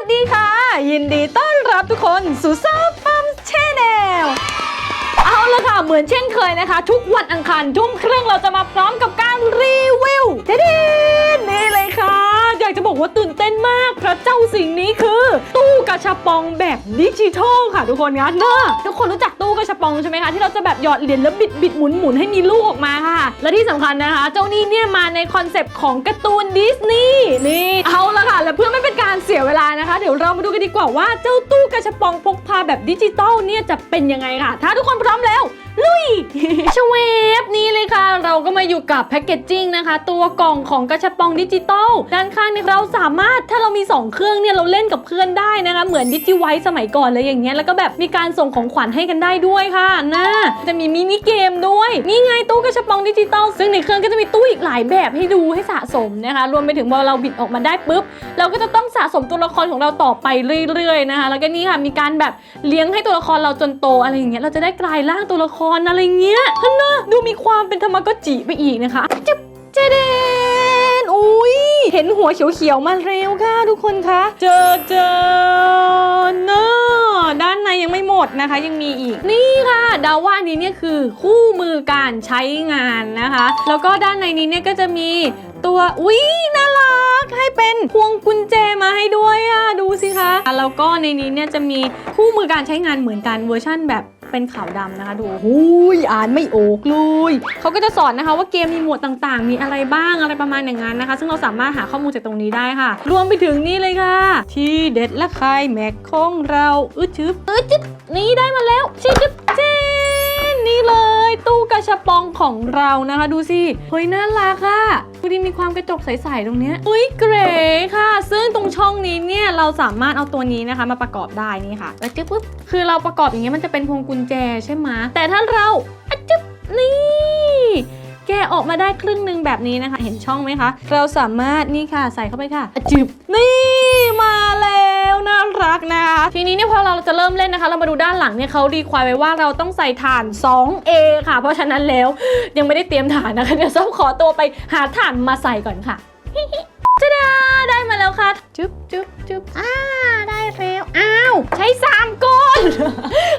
สดีค่ะ ยินดีต้อนรับทุกคนสู่ซาฟฟัมชแนลเอาละค่ะ เหมือนเช่นเคยนะคะ ทุกวันอังคารทุ่มครึ่งเราจะมาพร้อมกับการรีวิวเดนนี่เลยค่ะ อยากจะบอกว่าตื่นเต้นมากเพราะเจ้าสิ่งนี้คือ ตู้กระชับปองแบบดิจิทัลค่ะทุกคนงั้นเนอะทุกคนรู้จักตู้ องใช่ไหมคะที่เราจะแบบหยอดเหรียญแล้วบิดบิดหมุนหมุนให้มีลูกออกมาค่ะ และที่สำคัญนะคะ เจ้านี่เนี่ยมาในคอนเซปต์ของการ์ตูนดิสนีย์นี่เอาละค่ะ และเพื่อไม่เป็นการเสียเวลานะคะ เดี๋ยวเรามาดูกันดีกว่าว่าเจ้าตู้กระชับปองพกพาแบบดิจิตอลเนี่ยจะเป็นยังไงค่ะ ถ้าทุกคนพร้อมแล้ว ลุยชเวฟนี่เลยค่ะ เราก็มาอยู่กับแพคเกจจิ้งนะคะ ตัวกล่องของกระชับปองดิจิตอลด้านข้างเนี่ยเราสามารถถ้าเรามี 2 เครื่องเนี่ยเราเล่นกับเพื่อนได้นะคะ เหมือนดิจิไวสมัยก่อนเลยอย่างเงี้ยแล้วก็แบบมีการส่งของขวัญให้กันได้ด้วยค่ะนะจะมีมินิเกมด้วย นี่ไงตู้กระชับปองดิจิตอลซึ่งในเครื่องก็จะมีตู้อีกหลายแบบให้ดูให้สะสมนะคะ รวมไปถึงพอเราบิดออกมาได้ปุ๊บ เราก็จะต้องสะสมตัวละครของเราต่อไปเรื่อยๆนะคะ แล้วก็นี่ค่ะมีการแบบเลี้ยงให้ตัวละครเราจนโตอะไรอย่างเงี้ยเราจะได้กลายร่างตัวละครอะไรเงี้ยฮันนะดูมีความเป็นธรรมก็จิไปอีกนะคะจึ๊บเจเดนอุ้ยเห็นหัวเขียวๆมาเร็วค่ะทุกคนคะเจอเจอเนอะด้านในยังไม่หมดนะคะยังมีอีกนี่ค่ะดาว่านนี้เนี่ยคือคู่มือการใช้งานนะคะ แล้วก็ด้านในนี้เนี่ยก็จะมีตัวอุ้ยน่ารักให้เป็นพวงกุญแจมาให้ด้วยอะดูสิคะแล้วก็ในนี้เนี่ยจะมีคู่มือการใช้งานเหมือนกันเวอร์ชั่นแบบ เป็นขาวดำนะคะ ดูหูยอ่านไม่ออกเลยเขาก็จะสอนนะคะว่าเกมมีหมวดต่างๆ มีอะไรบ้างอะไรประมาณอย่างนั้นนะคะ ซึ่งเราสามารถหาข้อมูลจากตรงนี้ได้ค่ะ รวมไปถึงนี่เลยค่ะ ที่เด็ดและใครแม็กของเราอึดชึบอึดจึ๊บนี่ได้มาแล้วชิจึ๊บเจนนี่ เลยตู้กระชับปองของเรานะคะ ดูสิ เฮ้ย น่ารักอะดูดิมีความกระจกใส ๆ ตรงเนี้ยเฮ้ย เก๋ค่ะ ซึ่งตรงช่องนี้เนี่ย เราสามารถเอาตัวนี้นะคะ มาประกอบได้นี่ค่ะแล้วจึ๊บปุ๊บคือเราประกอบอย่างเงี้ยมันจะเป็นพวงกุญแจใช่ไหมแต่ถ้าเราอะจึ๊บนี่ แกะออกมาได้ครึ่งหนึ่งแบบนี้นะคะ เห็นช่องไหมคะ เราสามารถนี่ค่ะใส่เข้าไปค่ะอะจึบนี่มาแล้วน่ารักนะคะทีนี้เนี่ยพอเราจะเริ่มเล่นนะคะ เรามาดูด้านหลังเนี่ยเขาดีควายไว้ว่าเราต้องใส่ถ่าน 2A ค่ะ เพราะฉะนั้นแล้วยังไม่ได้เตรียมถ่านนะคะเดี๋ยวส้มขอตัวไปหาถ่านมาใส่ก่อนค่ะจ้าดาได้มาแล้วค่ะจุ๊บจุ๊บจุ๊บอ่าได้แล้วอ้าวใช้สามก้อน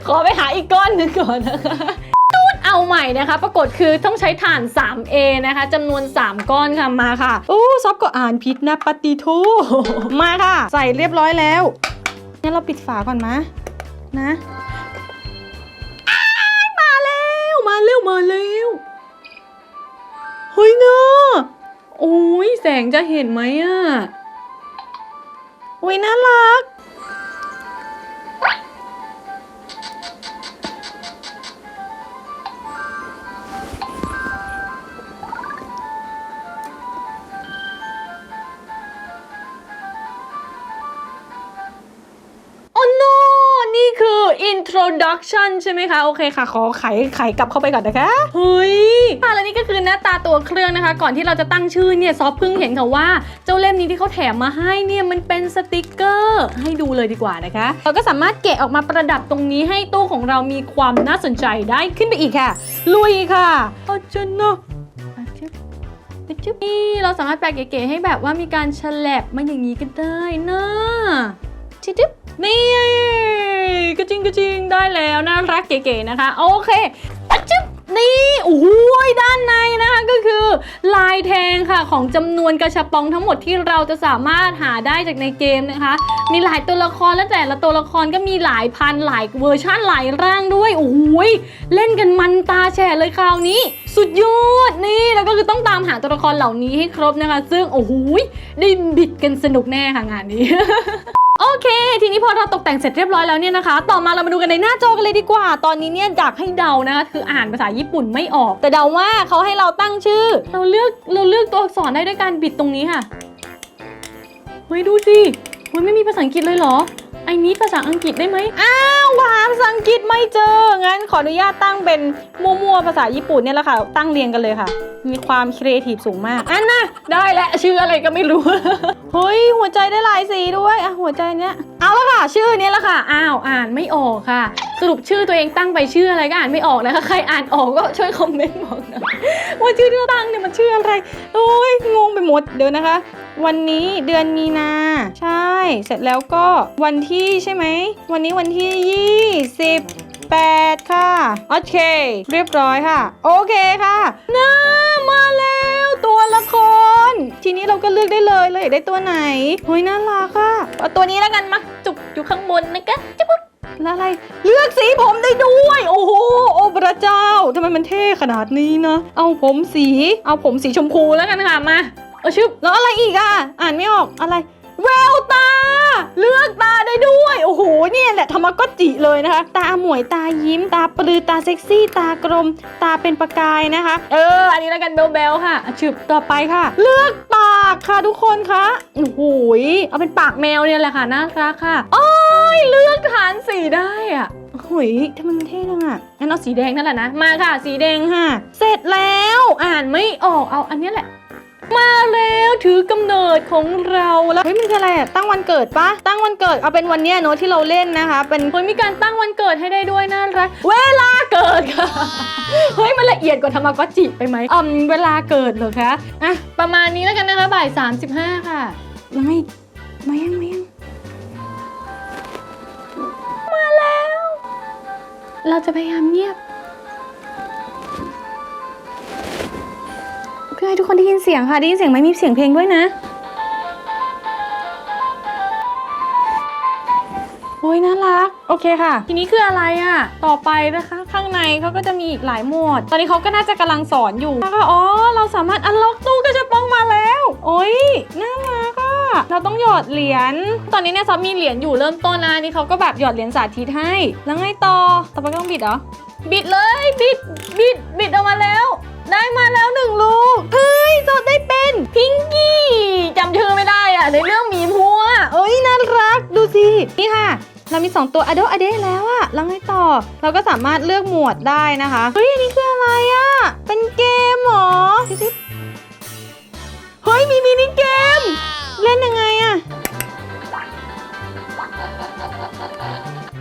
ขอไปหาอีกก้อนหนึ่งก่อนนะคะ เอาใหม่นะคะ ปรากฏคือต้องใช้ถ่าน 3A นะคะจำนวน 3 ก้อนค่ะมาค่ะ โอ้ซอฟก็อ่านผิดนะปฏิโทมาค่ะ ใส่เรียบร้อยแล้วงั้นเราปิดฝาก่อนมะนะมาแล้วมาเร็วมาเร็วเฮ้ยเนอะโอ้ยแสงจะเห็นไหมอะโอ้ยน่ารัก introduction ใช่ไหมคะ โอเคค่ะ ขอไขไขกลับเข้าไปก่อนนะคะเฮ้ยค่ะและนี่ก็คือหน้าตาตัวเครื่องนะคะ ก่อนที่เราจะตั้งชื่อเนี่ยซอฟเพิ่งเห็นค่ะว่าเจ้าเล่มนี้ที่เขาแถมมาให้เนี่ยมันเป็นสติกเกอร์ให้ดูเลยดีกว่านะคะ เราก็สามารถแกะออกมาประดับตรงนี้ให้ตู้ของเรามีความน่าสนใจได้ขึ้นไปอีกค่ะ ลุยค่ะอาจารย์นะอาจารย์จุ๊บนี่เราสามารถแปลเก๋ๆให้แบบว่ามีการฉลับมาอย่างนี้ก็ได้นะชิจุ๊บ นี่กระจิงกระจิงได้แล้วน่ารักเก๋ๆนะคะ โอเคอจุ๊บนี่โอ้โหด้านในนะคะก็คือ ลายแทงค่ะของจำนวนกระชับปองทั้งหมดที่เราจะสามารถหาได้จากในเกมนะคะ มีหลายตัวละครและแต่ละตัวละครก็มีหลายพันหลายเวอร์ชั่นหลายร่างด้วยโอ้โหเล่นกันมันตาแฉะเลยคราวนี้ สุดยอดนี่แล้วก็คือต้องตามหาตัวละครเหล่านี้ให้ครบนะคะ ซึ่งโอ้โหได้บิดกันสนุกแน่ค่ะงานนี้ โอเค ทีนี้พอเราตกแต่งเสร็จเรียบร้อยแล้วเนี่ยนะคะ ต่อมาเรามาดูกันในหน้าจอกันเลยดีกว่า ตอนนี้เนี่ยอยากให้เดานะคะ คืออ่านภาษาญี่ปุ่นไม่ออก แต่เดาว่าเขาให้เราตั้งชื่อ เราเลือกเราเลือกตัวอักษรได้ด้วยการบิดตรงนี้ค่ะ เฮ้ยดูสิเฮ้ยไม่มีภาษาอังกฤษเลยเหรอ ไอ้นี้ภาษาอังกฤษได้ไหมอ้าวหาภาษาอังกฤษไม่เจอ งั้นขออนุญาตตั้งเป็นมั่วๆภาษาญี่ปุ่นเนี่ยแหละค่ะ ตั้งเรียงกันเลยค่ะ มีความครีเอทีฟสูงมาก อันน่ะได้แล้วชื่ออะไรก็ไม่รู้ เฮ้ยหัวใจได้หลายสีด้วยอะหัวใจเนี้ย เอาละค่ะ ชื่อนี้แหละค่ะ อ้าวอ่านไม่ออกค่ะ สรุปชื่อตัวเองตั้งไปชื่ออะไรก็อ่านไม่ออกนะคะ ใครอ่านออกก็ช่วยคอมเมนต์บอกหนะว่าชื่อที่เราตั้งเนี่ยมันชื่ออะไร โอ้ยงงไปหมดเดี๋ยวนะคะ วันนี้เดือนมีนา ใช่ เสร็จแล้วก็วันที่ใช่ไหม วันนี้วันที่20 8ค่ะ โอเค เรียบร้อยค่ะ โอเคค่ะน่ามาแล้วตัวละคร ทีนี้เราก็เลือกได้เลยเลยากได้ตัวไหนเฮ้ยน่ารักอะเอาตัวนี้แล้วกันมาจุกอยู่ข้างบนนะคะจุ๊บแล้วอะไรเลือกสีผมได้ด้วย โอ้โหโอ้พระเจ้าทำไมมันเท่ขนาดนี้นะ เอาผมสี เอาผมสีชมพูแล้วกันค่ะมาเอาชึบแล้วอะไรอีกอะ อ่านไม่ออกอะไร แววตา เลือกตาได้ด้วย โอ้โหเนี่ยแหละธรรมก็จิเลยนะคะ ตาหมวยตายิ้ม ตาปลือตาเซ็กซี่ ตากลม ตาเป็นประกายนะคะ เออ อันนี้แล้วกันเบลเบลค่ะฉึบต่อไปค่ะ เลือกปากค่ะทุกคนคะโอ้โหเอาเป็นปากแมวเนี่ยแหละค่ะน่ารักค่ะโอ้ยเลือกฐานสีได้อะโอ้ยทำไมมันเท่จังอะงั้นเอาสีแดงนั่นแหละนะ มาค่ะ สีแดงค่ะ เสร็จแล้ว อ่านไม่ออก เอาอันนี้แหละ มาแล้วถือกำ ดของเราแล้วเฮ้ยมันคืออะไรอะตั้งวันเกิดปะตั้งวันเกิดเอาเป็นวันเนี้ยเนอะที่เราเล่นนะคะ เป็นเฮ้ยมีการตั้งวันเกิดให้ได้ด้วยน่ารักเวลาเกิดค่ะเฮ้ยมันละเอียดกว่าธรรมากจิไปไหมอืมเวลาเกิดเหรอคะอะประมาณนี้แล้วกันนะคะบ่าย35 ค่ะมาไงมายังมายังมาแล้ว เราจะพยายามเงียบ เพื่อให้ทุกคนได้ยินเสียงค่ะได้ยินเสียงไหมมีเสียงเพลงด้วยนะ น่ารัก โอเคค่ะ ทีนี้คืออะไรอะ่ะ ต่อไปนะคะ ข้างในเขาก็จะมีอีกหลายหมวด ตอนนี้เขาก็น่าจะกำลังสอนอยู่แล้วก็อ๋อ เราสามารถอันล็อกตู้กระชับปองมาแล้ว โอ้ย น่ารักอะเราต้องหยอดเหรียญ ตอนนี้เนี่ยซอฟมีเหรียญอยู่เริ่มต้นนะนี่เขาก็แบบหยอดเหรียญสาธิตให้ แล้วไงต่อ ต่อไปก็ต้องบิดเหรอ บิดเลย บิด บิด บิดออกมาแล้ว ได้มาแล้วหนึ่งลูก เฮ้ยสดได้เป็นพิง เรามี 2 ตัวอโดอเดแล้วอะแล้วไงต่อ เราก็สามารถเลือกหมวดได้นะคะเฮ้ยอันนี้คืออะไรอะเป็นเกมเหรอดูสิเฮ้ยมีมินิเกม เล่นยังไงอะ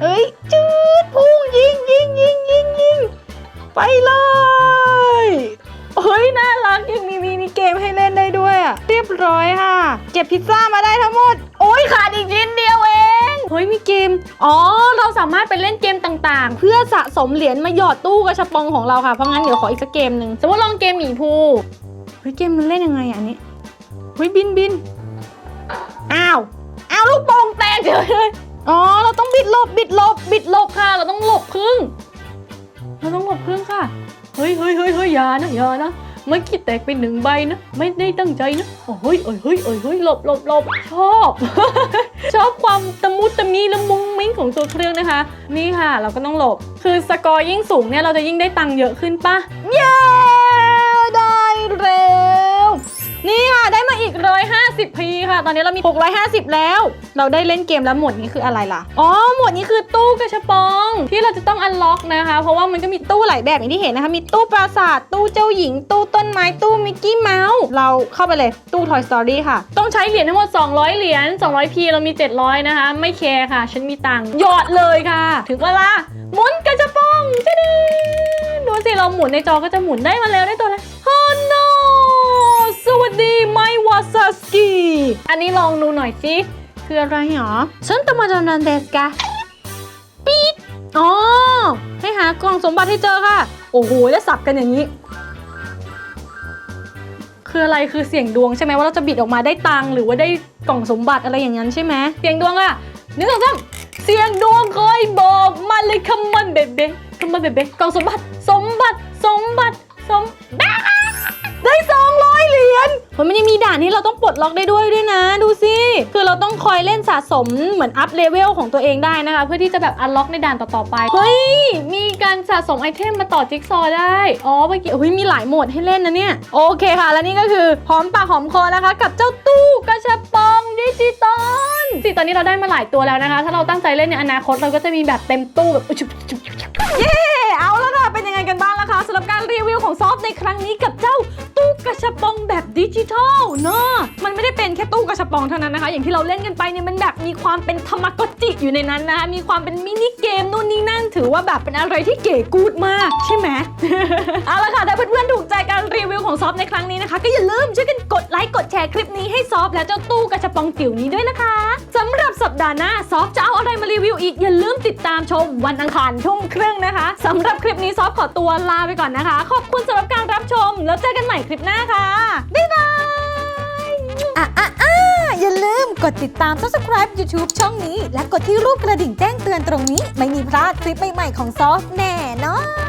เอ้ยจืดพุ่งยิงยิงยิงยิงยิงไปเลยเฮ้ยน่ารักยังมีมินิเกมให้เล่นได้ด้วยอะเรียบร้อยค่ะ เก็บพิซซ่ามาได้ทั้งหมด โอ้ยขาดอีกชิ้น เฮ้ยมีเกม อ๋อ เราสามารถไปเล่นเกมต่างๆ เพื่อสะสมเหรียญมาหยอดตู้กระชับปองของเราค่ะ เพราะงั้นเดี๋ยวขออีกสักเกมหนึ่งสมมติลองเกมหมีภูเฮ้ยเกมมันเล่นยังไงอะอันนี้เฮ้ยบินบินอ้าว อ้าวลูกโป่งแตกเฉยเลย อ๋อ เราต้องบิดหลบบิดหลบบิดหลบค่ะ เราต้องหลบพึ่งเราต้องหลบพึ่งค่ะ เฮ้ยเฮ้ยเฮ้ยเฮ้ยอย่านะอย่านะ ม่ขี้แตกไปหนึ่งใบนะ ไม่ได้ตั้งใจนะโอ้เฮ้ยเอ้ยเฮ้ยเอ้ยเฮ้ยหลบหลบหลบชอบ ชอบความตะมุตะมีละมุงมิ้งของตัวเครื่องนะคะ นี่ค่ะ เราก็ต้องหลบ คือสกอร์ยิ่งสูงเนี่ยเราจะยิ่งได้ตังค์เยอะขึ้นปะเย้ได้เลย นี่ค่ะ ได้มาอีก 150 พีค่ะ ตอนนี้เรามี 650 แล้ว เราได้เล่นเกมแล้วหมวดนี้คืออะไรล่ะ อ๋อ หมวดนี้คือตู้กระชับปอง ที่เราจะต้องอันล็อกนะคะ เพราะว่ามันก็มีตู้หลายแบบอย่างที่เห็นนะคะ มีตู้ปราสาท ตู้เจ้าหญิง ตู้ต้นไม้ ตู้มิกกี้เมาส์ เราเข้าไปเลยตู้ Toy Story ค่ะ ต้องใช้เหรียญทั้งหมด 200 เหรียญ 200 พีเรามี 700 นะคะ ไม่แคร์ค่ะ ฉันมีตังค์ หยอดเลยค่ะ ถึงเวลาหมุนกระชับปองจะดีดูสิ เราหมุนในจอก็จะหมุนได้มาแล้วได้ตัวอะไรฮอนโนส วัสดีไมวาซาสกิอันนี้ลองดูหน่อยสิ คืออะไรหรอฉันตมาจานันเดสกะปีดอ๋อ ให้หากล่องสมบัติให้เจอค่ะ โอ้โห แล้วสับกันอย่างนี้ คืออะไรคือเสียงดวงใช่ไหมว่าเราจะบิดออกมาได้ตังค์หรือว่าได้กล่องสมบัติอะไรอย่างนั้นใช่ไหมเสียงดวงอะหนึ่งสองสามเสียงดวงเคยบอกมาเลยคำมันเบเบ้คำมันเบเบ้กล่องสมบัติ สมบัติ สมบัติ สมบัติได้200เหรี ยญมันยังมีด่านที่เราต้องปลดล็อกได้ด้วยด้วยนะ ดูสิ คือเราต้องคอยเล่นสะสมเหมือนอัพเลเวลของตัวเองได้นะคะ เพื่อที่จะแบบอันล็อกในด่านต่อๆไป เฮ้ย มีการสะสมไอเทมมาต่อจิ๊กซอว์ได้ อ๋อเมื่อกี้เฮ้ยมีหลายโหมดให้เล่นนะเนี่ย โอเคค่ะ และนี่ก็คือหอมปากหอมคอนะคะ กับเจ้าตู้กระชับปองดิจิตอลสิตอนนี้เราได้มาหลายตัวแล้วนะคะ ถ้าเราตั้งใจเล่นในอนาคตเราก็จะมีแบบเต็มตู้แบบอุ๊ยชุบชุบชุบชุบเย้เอาแล้วค่ะเป็นยังไงกันบ้างล่ะคะสำหรับการรีวิวของของซอฟในครั้งนี้กับเจ้า กระชับปองแบบดิจิทัลเนาะมันไม่ได้เป็นแค่ตู้กระชับปองเท่านั้นนะคะ อย่างที่เราเล่นกันไปเนี่ยมันแบบมีความเป็นธรรมกจิอยู่ในนั้นนะคะมีความเป็นมินิเกมนู่นนี่นั่น ถือว่าแบบเป็นอะไรที่เก๋กูดมาก ใช่ไหมเอาละค่ะถ้าเพื่อนๆถูกใจการรีวิวของซอฟในครั้งนี้นะคะ ก็อย่าลืมช่วยกันกดไลค์กดแชร์คลิปนี้ให้ซอฟและเจ้าตู้กระชับปองจิ๋วนี้ด้วยนะคะ สำหรับสัปดาห์หน้า ซอฟจะเอาอะไรมารีวิวอีก อย่าลืมติดตามชมวันอังคารทุ่มครึ่งนะคะสำหรับคลิปนี้ซอฟขอตัวลาไปก่อนนะคะ ขอบคุณสำหรับการรับชม แล้วเจอกันใหม่คลิปหน้าค่ะ บ๊ายบายอะอะอะอย่าลืมกดติดตาม subscribe YouTube ช่องนี้ และกดที่รูปกระดิ่งแจ้งเตือนตรงนี้ ไม่มีพลาดคลิปใหม่ๆของซอฟแน่นอน